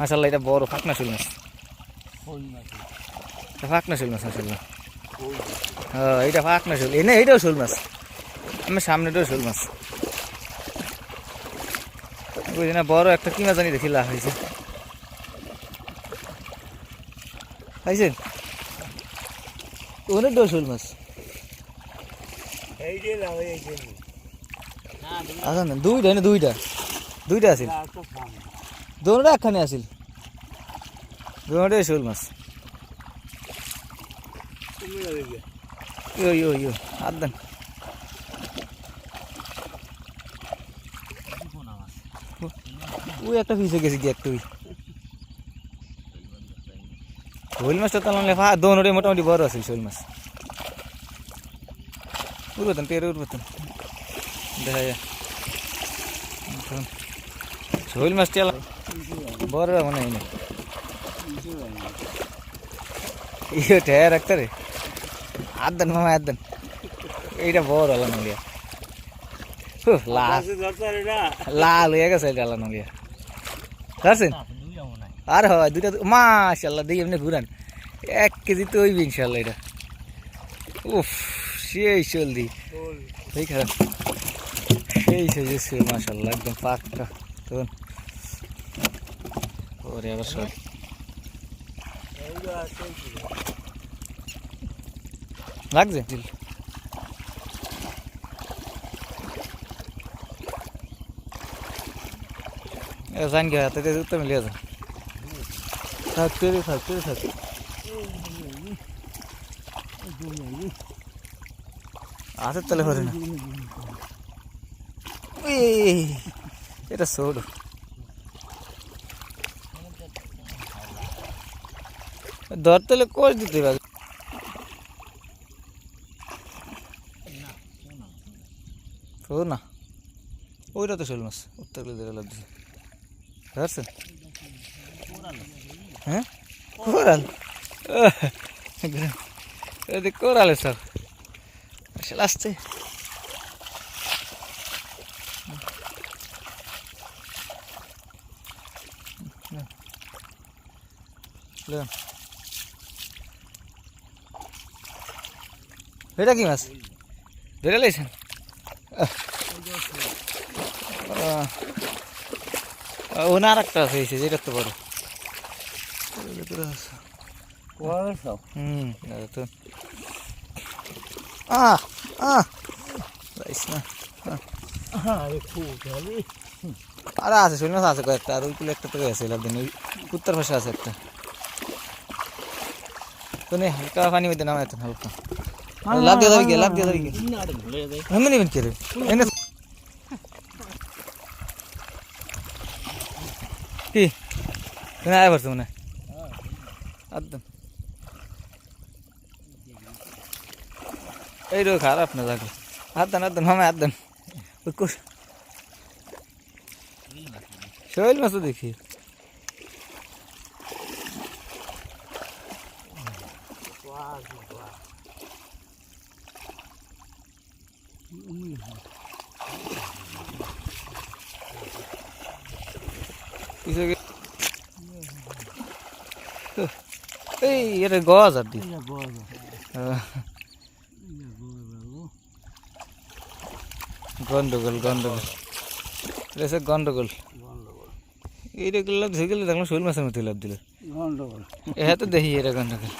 মাসাল্লাহ এটা বড় ফাঁকনা শোল মাছ। ফাঁকনা শোল মাছ মাসাল্লাহ হ্যাঁ এইটা ফাঁকনা শোল এই না এইটাও শোল মাছ। আমার সামনেটাও শোল মাছ। বুঝি না, বড় একটা কি মাছ জানি দেখি লাভ হয়েছে খাইছেন অনেকটাও শোল মাছ। আচ্ছা দুইটা না দুইটা। দুইটা আছিল দোনোটা একখানে আছিল। দোনোটাই শোল মাছ। ইয়ো ইয়ো ইয়ো হাত দেন। ওই একটা পিছে গেছি কি একটা শোল মাছটা তো লেখা দোনোটাই মোটামুটি বড় আছিল শোল মাছ। উঠবেন টেরে উঠবেন দেখা যায় শোল মাছটি ইয়ে ঠেয়া রাখতে রে হাত দেন মামা হাত দেন এইটা বড় আলা নলিয়া লাল হয়ে গেছে এটা আলা নলিয়া আর হয় দুইটা মাশাল্লাহ দিই এমনি ঘুরান এক কেজি তো হইবি ইনশাল্লাহ এটা উফ সেই চলদি একদম পাক্কা ওরে আবার সব লাগছে চিল জান গে হাতে উত্তর মিলিয়ে যা থাকতে রে থাকতে রে থাকতে হাতের তলে ভরে না এটা ছোট ধরতে কোষ দিতে পারে ও না ওইটা তো শোল মাছ উত্তর দিকে লাভ দিছে ধরছেন হ্যাঁ কোরাল এদিকে কোরালে সব আসলে আসছে লেন এটা কি মাছ? ধরে লাইছেন? ওনার একটা আছে, এই যেটা তো বড়। হুম তো। আহ আহ। না আর আছে শুনে আছে কয়েকটা, আর ওইগুলো একটা তো লাভ দিন, ওই উত্তর পাশে আছে একটা। তো নে, হালকা পানি মধ্যে নামায় হালকা। লাভ দিয়ে যাবি কে লাভ দিয়ে যাবি কে এমনি নেবেন কে রে এনে কি তুমি আয় পারছ মনে হয়? একদম এই রো খারাপ না লাগে হাত দেন হাত দেন মামা হাত দেন ওই কোষ শৈল মাছ তো দেখি কিসে গে- এই এটা গজ আর দি গন্ডগোল গন্ডগোল এটা গন্ডগোল এইটা লাভ ধরে গেলে দেখলাম শৈল মাছের মতো লাভ দিল গন্ডগোল এ তো দেখি এটা গন্ডগোল